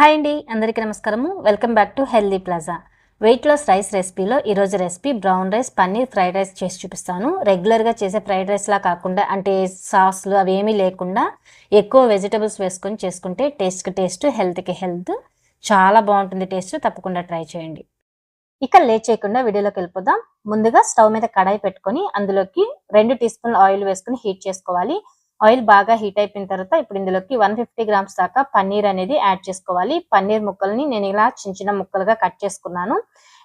Hi అండి అందరికీ నమస్కారము. Welcome back to healthy plaza. Weight loss rice రెసిపీలో ఈరోజు recipe brown rice paneer fried rice చేసి చూపిస్తాను. రెగ్యులర్గా చేసే ఫ్రైడ్ రైస్లా కాకుండా అంటే సాస్లు అవి ఏమీ లేకుండా ఎక్కువ వెజిటబుల్స్ వేసుకొని చేసుకుంటే టేస్ట్కి టేస్ట్ హెల్త్కి హెల్త్ చాలా బాగుంటుంది. టేస్ట్ తప్పకుండా ట్రై చేయండి. ఇక లేట్ చేయకుండా వీడియోలోకి వెళ్ళిపోదాం. ముందుగా స్టవ్ మీద కడాయి పెట్టుకొని అందులోకి రెండు టీ స్పూన్ ఆయిల్ వేసుకొని హీట్ చేసుకోవాలి. ఆయిల్ బాగా హీట్ అయిపోయిన తర్వాత ఇప్పుడు ఇందులోకి వన్ ఫిఫ్టీ గ్రామ్స్ దాకా పన్నీర్ అనేది యాడ్ చేసుకోవాలి. పన్నీర్ ముక్కల్ని నేను ఇలా చిన్న చిన్న ముక్కలుగా కట్ చేసుకున్నాను.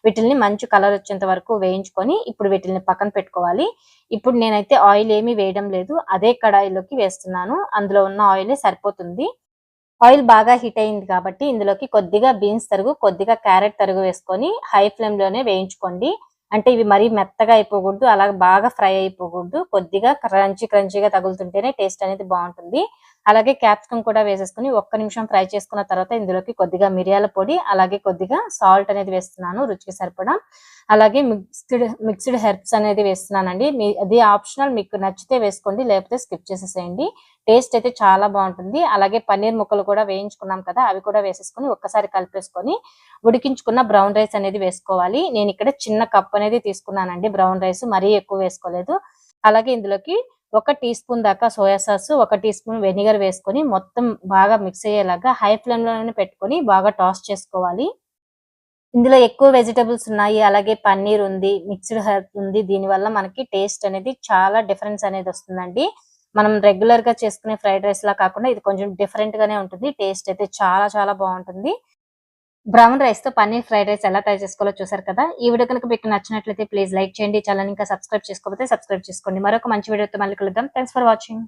వీటిల్ని మంచి కలర్ వచ్చేంత వరకు వేయించుకొని ఇప్పుడు వీటిల్ని పక్కన పెట్టుకోవాలి. ఇప్పుడు నేనైతే ఆయిల్ ఏమీ వేయడం లేదు. అదే కడాయిలోకి వేస్తున్నాను. అందులో ఉన్న ఆయిల్ సరిపోతుంది. ఆయిల్ బాగా హీట్ అయింది కాబట్టి ఇందులోకి కొద్దిగా బీన్స్ తరుగు కొద్దిగా క్యారెట్ తరుగు వేసుకొని హై ఫ్లేమ్లోనే వేయించుకోండి. అంటే ఇవి మరీ మెత్తగా అయిపోకూడదు అలాగే బాగా ఫ్రై అయిపోకూడదు. కొద్దిగా క్రంచీ క్రంచీగా తగులుతుంటేనే టేస్ట్ అనేది బాగుంటుంది. అలాగే క్యాప్సికమ్ కూడా వేసేసుకుని ఒక్క నిమిషం ఫ్రై చేసుకున్న తర్వాత ఇందులోకి కొద్దిగా మిరియాల పొడి అలాగే కొద్దిగా సాల్ట్ అనేది వేస్తున్నాను రుచికి సరిపడా. అలాగే మిక్స్డ్ మిక్స్డ్ హెర్బ్స్ అనేది వేస్తున్నానండి. మీ అది ఆప్షనల్ మీకు నచ్చితే వేసుకోండి లేకపోతే స్కిప్ చేసేసేయండి. టేస్ట్ అయితే చాలా బాగుంటుంది. అలాగే పన్నీర్ ముక్కలు కూడా వేయించుకున్నాం కదా అవి కూడా వేసేసుకొని ఒక్కసారి కలిపేసుకొని ఉడికించుకున్న బ్రౌన్ రైస్ అనేది వేసుకోవాలి. నేను ఇక్కడ చిన్న కప్ అనేది తీసుకున్నానండి. బ్రౌన్ రైస్ మరీ ఎక్కువ వేసుకోలేదు. అలాగే ఇందులోకి ఒక టీ స్పూన్ దాకా సోయా సాస్ ఒక టీ స్పూన్ వెనిగర్ వేసుకొని మొత్తం బాగా మిక్స్ అయ్యేలాగా హై ఫ్లేమ్లోనే పెట్టుకొని బాగా టాస్ చేసుకోవాలి. ఇందులో ఎక్కువ వెజిటబుల్స్ ఉన్నాయి అలాగే పన్నీర్ ఉంది మిక్స్డ్ హెర్బ్ ఉంది. దీనివల్ల మనకి టేస్ట్ అనేది చాలా డిఫరెన్స్ అనేది వస్తుందండి. మనం రెగ్యులర్గా చేసుకునే ఫ్రైడ్ రైస్ లా కాకుండా ఇది కొంచెం డిఫరెంట్ గానే ఉంటుంది. టేస్ట్ అయితే చాలా చాలా బాగుంటుంది. బ్రౌన్ రైస్తో పన్నీర్ ఫ్రైడ్ రైస్ ఎలా తయారు చేసుకోవాలో చూసారు కదా? ఈ వీడియో కనుక మీకు నచ్చినట్లయితే ప్లీజ్ లైక్ చేయండి. ఛానల్ ఇంకా సబ్స్క్రైబ్ చేసుకోకపోతే సబ్స్క్రైబ్ చేసుకోండి. మరొక మంచి వీడియోతో మళ్ళీ కలుద్దాం. Thanks for watching